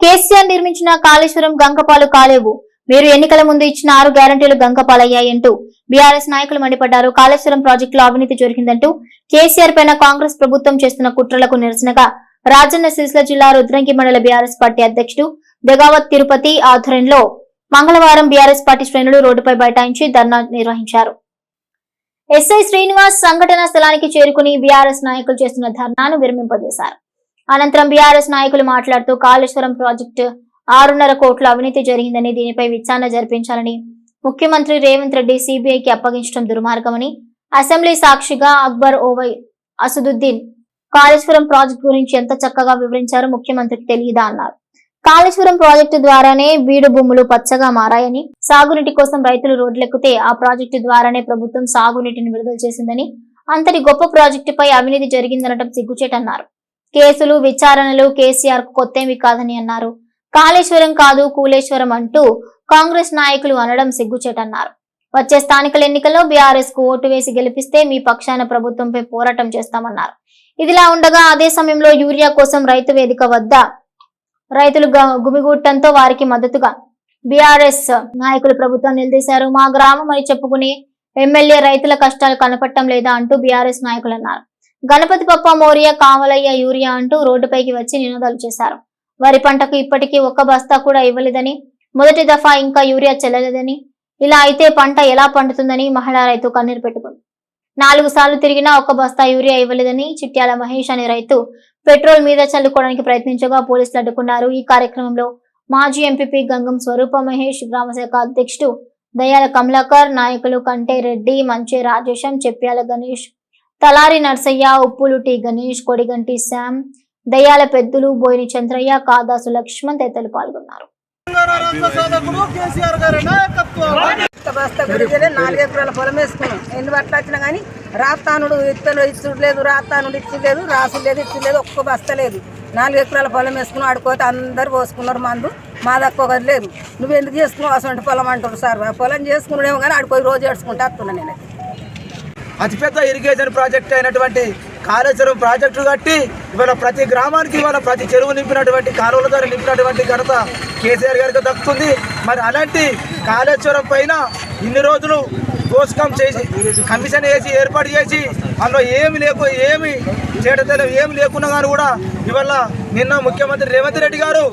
కేసీఆర్ నిర్మించిన కాళేశ్వరం గంగపాలు కాలేవు. మీరు ఎన్నికల ముందు ఇచ్చిన ఆరు గ్యారంటీలు గంగపాలయ్యాయంటూ బీఆర్ఎస్ నాయకులు మండిపడ్డారు. కాళేశ్వరం ప్రాజెక్టులో అవినీతి జరిగిందంటూ కేసీఆర్ పైన కాంగ్రెస్ ప్రభుత్వం చేస్తున్న కుట్రలకు నిరసనగా రాజన్న సిరిసిల్ల జిల్లా రుద్రంగి మండల బీఆర్ఎస్ పార్టీ అధ్యక్షుడు దెగావత్ తిరుపతి ఆధ్వర్యంలో మంగళవారం బీఆర్ఎస్ పార్టీ శ్రేణులు రోడ్డుపై బైఠాయించి ధర్నా నిర్వహించారు. ఎస్ఐ శ్రీనివాస్ సంఘటన స్థలానికి చేరుకుని బీఆర్ఎస్ నాయకులు చేస్తున్న ధర్నాను విరమింపజేశారు. అనంతరం బీఆర్ఎస్ నాయకులు మాట్లాడుతూ కాళేశ్వరం ప్రాజెక్టు ఆరున్నర కోట్ల అవినీతి జరిగిందని దీనిపై విచారణ జరిపించాలని ముఖ్యమంత్రి రేవంత్ రెడ్డి సిబిఐకి అప్పగించడం దుర్మార్గమని అసెంబ్లీ సాక్షిగా అక్బర్ ఓవై అసదుద్దీన్ కాళేశ్వరం ప్రాజెక్టు గురించి ఎంత చక్కగా వివరించారో ముఖ్యమంత్రికి తెలియదా అన్నారు. కాళేశ్వరం ప్రాజెక్టు ద్వారానే బీడు భూములు పచ్చగా మారాయని సాగునీటి కోసం రైతులు రోడ్లెక్కితే ఆ ప్రాజెక్టు ద్వారానే ప్రభుత్వం సాగునీటిని విడుదల చేసిందని అంతటి గొప్ప ప్రాజెక్టుపై అవినీతి జరిగిందనటం సిగ్గుచేటన్నారు. కేసులు విచారణలు కేసీఆర్కు కొత్తేమి కాదని అన్నారు. కాళేశ్వరం కాదు కూలేశ్వరం అంటూ కాంగ్రెస్ నాయకులు అనడం సిగ్గుచేటన్నారు. వచ్చే స్థానికల ఎన్నికల్లో బీఆర్ఎస్కు ఓటు వేసి గెలిపిస్తే మీ పక్షాన ప్రభుత్వంపై పోరాటం చేస్తామన్నారు. ఇదిలా ఉండగా అదే సమయంలో యూరియా కోసం రైతు వేదిక వద్ద రైతులు గ- గుమిగూడటంతో వారికి మద్దతుగా బీఆర్ఎస్ నాయకులు ప్రభుత్వం నిలదీశారు. మా గ్రామం అని చెప్పుకుని ఎమ్మెల్యే రైతుల కష్టాలు కనపడటం లేదా అంటూ బీఆర్ఎస్ నాయకులు అన్నారు. గణపతి పప్ప మోరియా కామలయ్య యూరియా అంటూ రోడ్డుపైకి వచ్చి నినాదాలు చేశారు. వరి పంటకు ఇప్పటికీ ఒక్క బస్తా కూడా ఇవ్వలేదని మొదటి దఫా ఇంకా యూరియా చెల్లలేదని ఇలా అయితే పంట ఎలా పండుతుందని మహిళా రైతు కన్నీరు పెట్టుకుంది. నాలుగు సార్లు తిరిగినా ఒక్క బస్తా యూరియా ఇవ్వలేదని చిట్యాల మహేష్ అనే రైతు పెట్రోల్ మీద చల్లుకోవడానికి ప్రయత్నించగా పోలీసులు అడ్డుకున్నారు. ఈ కార్యక్రమంలో మాజీ ఎంపీపీ గంగం స్వరూప మహేష్ గ్రామశాఖ అధ్యక్షుడు దయాల కమలాకర్ నాయకులు కంటే రెడ్డి మంచి రాజేశం చెప్పాల గణేష్ తలారి నర్సయ్య ఉప్పులుటి గణేష్ కొడిగంటి శ్యామ్ దయ్యాల పెద్దలు బోయిని చంద్రయ్య కాదాసు లక్ష్మణ్ తదితరులు పాల్గొన్నారు. నాలుగు ఎకరాల పొలం వేసుకున్నాం. ఎన్ని బట్టలు వచ్చినా కానీ రాత్తానుడు ఇత్తలు ఇచ్చుడు లేదు రాత్తానుడు ఇచ్చి లేదు రాసు లేదు ఇచ్చి లేదు ఒక్క బస్తా లేదు. నాలుగు ఎకరాల పొలం వేసుకున్నాం ఆడుకోతే అందరు పోసుకున్నారు మందు. మా దక్కువ లేదు. నువ్వు ఎందుకు చేసుకున్నావు? అసలు పొలం అంటారు సార్. ఆ పొలం చేసుకున్నాడేమో కానీ ఆడుకోయి రోజు ఏడ్చుకుంటా వస్తున్నా నేను అతిపెద్ద ఇరిగేషన్ ప్రాజెక్ట్ అయినటువంటి కాళేశ్వరం ప్రాజెక్టు కట్టి ఇవాళ ప్రతి గ్రామానికి ఇవాళ ప్రతి చెరువు నింపినటువంటి కాలువల ద్వారా నింపినటువంటి ఘనత కేసీఆర్ గారికి దక్కుతుంది. మరి అలాంటి కాళేశ్వరం పైన ఇన్ని రోజులు పోస్కం చేసి కమిషన్ వేసి ఏర్పాటు చేసి అందులో ఏమి లేకు ఏమి చేయడం ఏమి లేకున్నా కానీ కూడా ఇవాళ నిన్న ముఖ్యమంత్రి రేవంత్ రెడ్డి గారు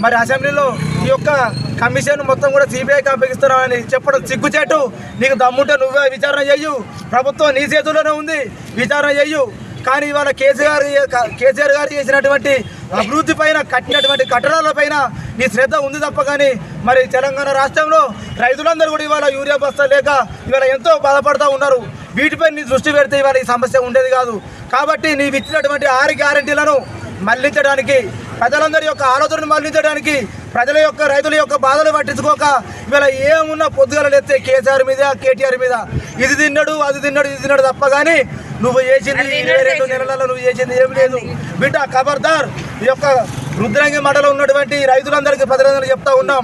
మరి అసెంబ్లీలో ఈ యొక్క కమిషన్ మొత్తం కూడా సిబిఐకి అప్పగిస్తున్నామని చెప్పడం సిగ్గుచేటు. నీకు దమ్ముంటే నువ్వే విచారణ చెయ్యు ప్రభుత్వం నీ చేతుల్లోనే ఉంది. విచారణ చెయ్యు కానీ ఇవాళ కేసీఆర్ కేసీఆర్ గారు చేసినటువంటి అభివృద్ధి పైన కట్టినటువంటి కట్టడాల పైన నీ శ్రద్ధ ఉంది తప్ప కానీ మరి తెలంగాణ రాష్ట్రంలో రైతులందరూ కూడా ఇవాళ యూరియా బస్తా లేక ఇవాళ ఎంతో బాధపడుతూ ఉన్నారు. వీటిపై నీ దృష్టి పెడితే ఇవాళ ఈ సమస్య ఉండేది కాదు. కాబట్టి నీవు ఇచ్చినటువంటి ఆరు గ్యారంటీలను మళ్ళించడానికి ప్రజలందరి యొక్క ఆలోచనను మళ్ళించడానికి ప్రజల యొక్క రైతుల యొక్క బాధలు పట్టించుకోక ఇవాళ ఏమున్నా పొద్దుగల లేస్తే కేసీఆర్ మీద కేటీఆర్ మీద. ఇది తిన్నాడు అది తిన్నాడు ఇది తిన్నాడు తప్ప కానీ నువ్వు చేసింది ఇరవై రెండు నెలలలో నువ్వు చేసింది ఏం లేదు. బిడ్డ ఖబర్దార్ ఈ యొక్క రుద్రంగి మండలం ఉన్నటువంటి రైతులందరికీ ప్రజలందరికీ చెప్తా ఉన్నాం.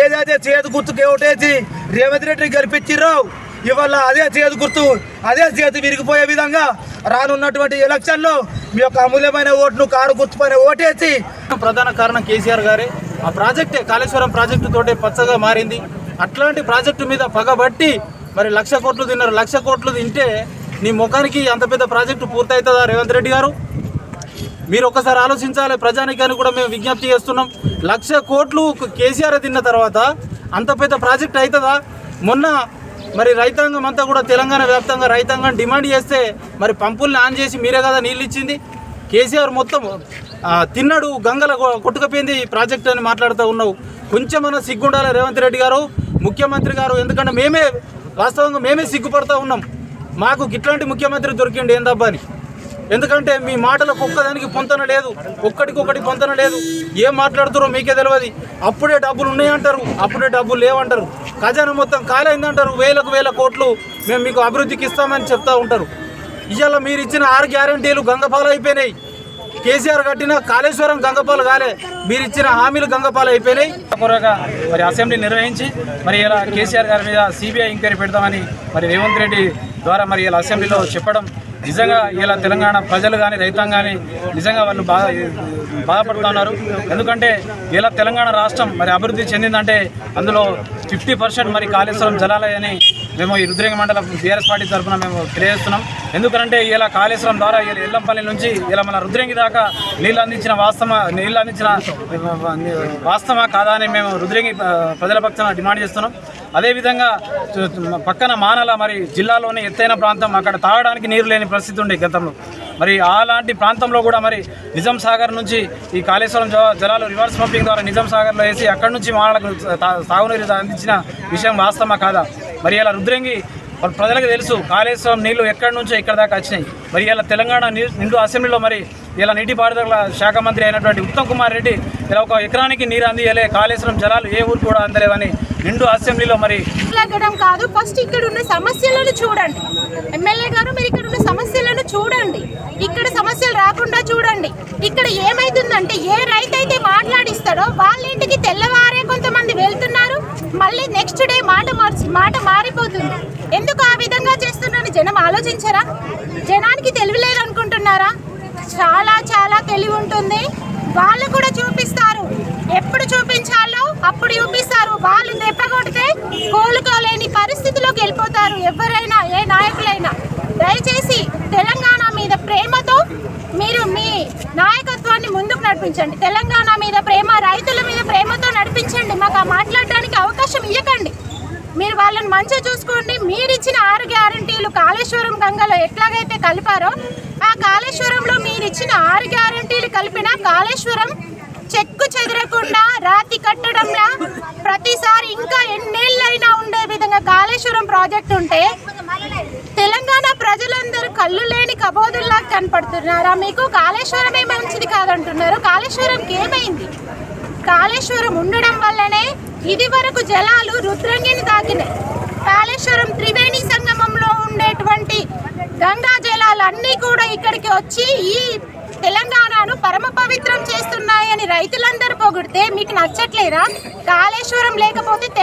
ఏదైతే చేతి గుర్తుకు ఓటేసి రేవంత్ రెడ్డిని గెలిపించిర్రో ఇవాళ అదే చేతి గుర్తు అదే చేతి విరిగిపోయే విధంగా రానున్నటువంటి ఎలక్షన్లో మీ యొక్క అమూల్యమైన ఓటును కారు గుర్తుపైన ఓటేసి ప్రధాన కారణం కేసీఆర్ గారే. ఆ ప్రాజెక్టే కాళేశ్వరం ప్రాజెక్టు తోటే పచ్చగా మారింది. అట్లాంటి ప్రాజెక్టు మీద పగబట్టి మరి లక్ష కోట్లు తిన్నారు. లక్ష కోట్లు తింటే నీ ముఖానికి అంత పెద్ద ప్రాజెక్టు పూర్తవుతుందా రేవంత్ రెడ్డి గారు? మీరు ఒక్కసారి ఆలోచించాలి ప్రజానికాన్ని కూడా మేము విజ్ఞప్తి చేస్తున్నాం. లక్ష కోట్లు కేసీఆర్ తిన్న తర్వాత అంత పెద్ద ప్రాజెక్ట్ అవుతుందా మొన్న మరి రైతాంగం అంతా కూడా తెలంగాణ వ్యాప్తంగా రైతాంగం డిమాండ్ చేస్తే మరి పంపుల్ని ఆన్ చేసి మీరే కదా నీళ్ళు ఇచ్చింది కేసీఆర్ మొత్తం తిన్నాడు గంగల కొట్టుకపోయింది కొట్టుకుపోయింది ఈ ప్రాజెక్ట్ అని మాట్లాడుతూ ఉన్నావు. కొంచెం సిగ్గుండాలి రేవంత్ రెడ్డి గారు? ముఖ్యమంత్రి గారు ఎందుకంటే మేమే వాస్తవంగా మేమే సిగ్గుపడుతూ ఉన్నాం. మాకు ఇట్లాంటి ముఖ్యమంత్రి దొరికిండు ఏందబ్బా అని. ఎందుకంటే మీ మాటలకు ఒక్కదానికి పొంతన లేదు ఒక్కడికొక్కటి పొంతన లేదు. ఏం మాట్లాడుతారో మీకే తెలియదు అప్పుడే డబ్బులు ఉన్నాయంటారు అప్పుడే డబ్బులు లేవంటారు. ఖజానా మొత్తం కాలైందంటారు వేలకు వేల కోట్లు మేము మీకు అభివృద్ధికి ఇస్తామని చెప్తా ఉంటారు. ఇవాళ మీరు ఇచ్చిన ఆరు గ్యారంటీలు గంగపాలు అయిపోయినాయి కేసీఆర్ కట్టిన కాళేశ్వరం గంగపాలు కాలే మీరు ఇచ్చిన హామీలు గంగపాలు అయిపోయినాయి పూర్వక మరి అసెంబ్లీ నిర్వహించి మరి ఇలా కేసీఆర్ గారి మీద సిబిఐ ఎంక్వైరీ పెడతామని మరి రేవంత్ రెడ్డి ద్వారా మరి ఇలా అసెంబ్లీలో చెప్పడం నిజంగా ఇలా తెలంగాణ ప్రజలు కానీ రైతాంగం కానీ నిజంగా వాళ్ళు బాధ బాధపడుతున్నారు ఎందుకంటే ఇలా తెలంగాణ రాష్ట్రం మరి అభివృద్ధి చెందిందంటే అందులో ఫిఫ్టీ పర్సెంట్ మరి కాళేశ్వరం జలాలయని మేము ఈ రుద్రంగ మండలం బీఆర్ఎస్ పార్టీ తరఫున మేము తెలియజేస్తున్నాం. ఎందుకంటే ఇలా కాళేశ్వరం ద్వారా ఇలా ఎల్లంపల్లి నుంచి ఇలా మన రుద్రంగి దాకా నీళ్ళు అందించిన వాస్తవ నీళ్ళు అందించిన వాస్తవా కాదా అని మేము రుద్రంగి ప్రజల పక్షాన డిమాండ్ చేస్తున్నాం. అదేవిధంగా పక్కన మానల మరి జిల్లాలోని ఎత్తైన ప్రాంతం అక్కడ తాగడానికి నీరు లేని పరిస్థితి ఉండే గతంలో. మరి అలాంటి ప్రాంతంలో కూడా మరి నిజాం సాగర్ నుంచి ఈ కాళేశ్వరం జ- జలాలు రివర్స్ పంపింగ్ ద్వారా నిజాం సాగర్లో వేసి అక్కడి నుంచి మానలకు తా- తాగునీరు అందించిన విషయం వాస్తవమా కాదా? మరి ఇలా రుద్రంగి ప్రజలకు తెలుసు కాళేశ్వరం నీళ్ళు ఎక్కడి నుంచో ఇక్కడ దాకా వచ్చినాయి. మరి ఇలా తెలంగాణ నిండు అసెంబ్లీలో మరి ఇలా నీటిపారుదల శాఖ మంత్రి అయినటువంటి ఉత్తమ్ కుమార్ రెడ్డి ఇలా ఒక ఎకరానికి నీరు అందియలే కాళేశ్వరం జలాలు ఏ ఊరు కూడా అందలేవని నిండు అసెంబ్లీలో మరి కాదు. ఫస్ట్ ఇక్కడ ఉన్న సమస్యలను చూడండి. ఎమ్మెల్యే గారు మీరు ఇక్కడ ఉన్న సమస్యలను చూడండి. ఇక్కడ సమస్యలు రాకుండా చూడండి. ఇక్కడ ఏమైతుందంటే ఏ రైతు అయితే మాట్లాడిస్తాడో వాళ్ళ ఇంటికి తెల్లవారే కొంతమంది వెళ్తున్నారు. మళ్ళీ నెక్స్ట్ డే మాట మార్చి మాట మారిపోతుంది. ఎందుకు ఆ విధంగా చేస్తున్నారని జనం ఆలోచించరా? జనానికి తెలివి లేదనుకుంటున్నారా? చాలా చాలా తెలివి ఉంటుంది. వాళ్ళు కూడా చూపిస్తారు. ఎప్పుడు చూపించాలో అప్పుడు చూపిస్తారు. వాళ్ళు దెబ్బకొడితే కోలుకోలేని పరిస్థితిలోకి వెళ్ళిపోతారు. ఎవరైనా ఏ నాయకులైనా. దయచేసి తెలంగాణ మీద ప్రేమతో మీరు మీ నాయకత్వాన్ని ముందుకు నడిపించండి. తెలంగాణ మీద ప్రేమ రైతుల మీద ప్రేమతో నడిపించండి. మాకు ఆ మాట్లాడడానికి అవకాశం ఇవ్వకండి మీరు వాళ్ళని మంచిగా చూసుకోండి. మీరిచ్చిన ఆరు గ్యారంటీలు కాళేశ్వరం గంగలో ఎట్లాగైతే కలిపారో ఆ కాళేశ్వరంలో మీరిచ్చిన ఆరు గ్యారంటీలు కలిపిన కాళేశ్వరం చెక్కు చెదరకుండా రాతి కట్టడంలా ప్రతిసారి ఇంకా ఎన్నేళ్ళైనా ఉండే విధంగా కాళేశ్వరం ప్రాజెక్ట్ ఉంటే తెలంగాణ ప్రజలందరూ కళ్ళు లేని కబోదుల్లా కనపడుతున్నారా? మీకు కాళేశ్వరమే మంచిది కాదంటున్నారు. కాళేశ్వరంకి ఏమైంది? కాళేశ్వరం ఉండడం వల్లనే ఇది వరకు జలాలు రుద్రంగిని తాకినాయి. కాళేశ్వరం త్రివేణి సంగమంలో ఉండేటువంటి గంగా జలాలు అన్నీ కూడా ఇక్కడికి వచ్చి ఈ తెలంగాణను పరమ పవిత్రం చేస్తున్నాయని రైతులందరూ పొగిడితే మీకు నచ్చట్లేదా? కాళేశ్వరం లేకపోతే తె-